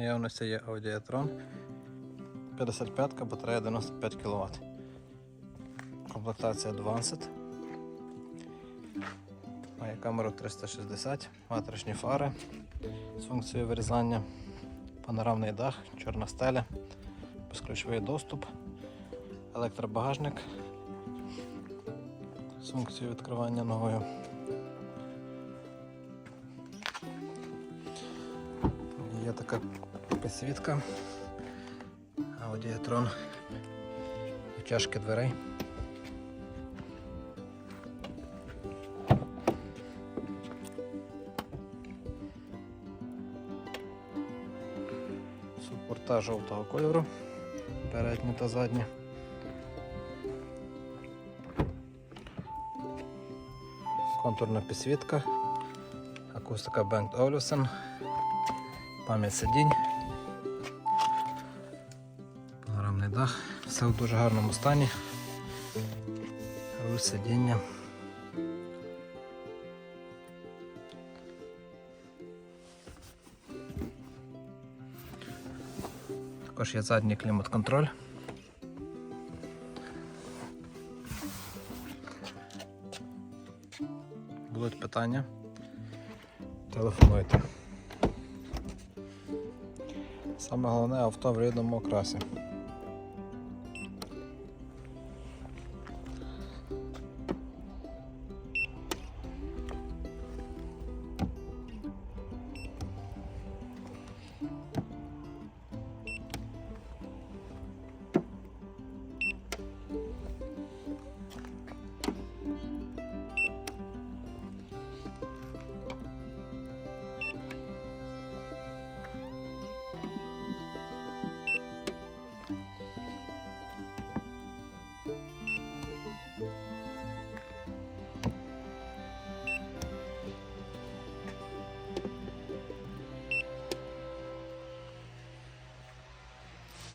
наявності є Audi e-tron 55 батарея 95 кВт. Комплектація Advanced. Має камеру 360, матричні фари з функцією вирізання, панорамний дах, чорна стеля, безключовий доступ, електробагажник з функцією відкривання ногою. Така підсвітка. Audi e-tron. Дверей. Супорта жовтого кольору. Передні та задні. Контурна підсвітка. Акустика Bang Olufsen. Пам'ять сидінь. Панорамний дах. Все в дуже гарному стані. Руль сидіння. Також є задній клімат-контроль. Будуть питання. Телефонуйте. Саме головне авто в рідному окрасі.